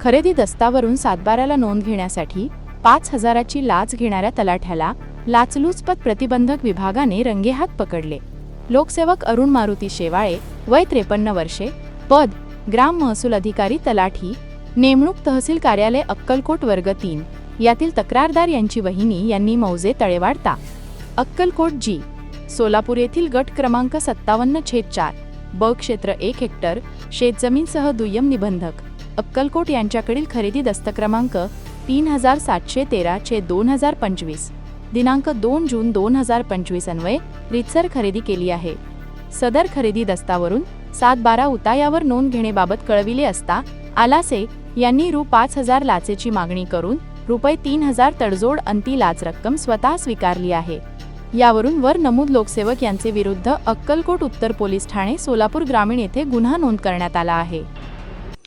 खरेदी दस्तावरून सातबाराला नोंद घेण्यासाठी पाच हजाराची लाच घेणाऱ्या तलाठ्याला लाचलुचपत प्रतिबंधक विभागाने रंगेहात पकडले. लोकसेवक अरुण मारुती शेवाळे वय त्रेपन्न वर्षे पद ग्राम महसूल अधिकारी तलाठी नेमणूक तहसील कार्यालय अक्कलकोट वर्ग तीन यातील तक्रारदार यांची वहिनी यांनी मौजे तळेवाडता. अक्कलकोट जी सोलापूर येथील गट क्रमांक सत्तावन्न छेद चार ब क्षेत्र एक हेक्टर शेतजमीनसह दुय्यम निबंधक. अक्कलकोट यांच्याकडील खरेदी दस्त क्रमांक तीन हजार सातशे तेरा दोन हजार पंचवीस. दिनांक दोन जून दोन हजार पंचवीस अन्वये रितसर खरेदी केली आहे. सदर खरेदी दस्तावरून सात बारा उतायावर नोंद घेण्याबाबत कळविले असता आलासे यांनी रु. पाच हजार लाचेची मागणी करून रुपये तीन हजार तडजोड अंती लाच रक्कम स्वतः स्वीकारली आहे. यावरून वर नमूद लोकसेवक यांचे विरुद्ध अक्कलकोट उत्तर पोलीस ठाणे सोलापूर ग्रामीण येथे गुन्हा नोंद करण्यात आला आहे.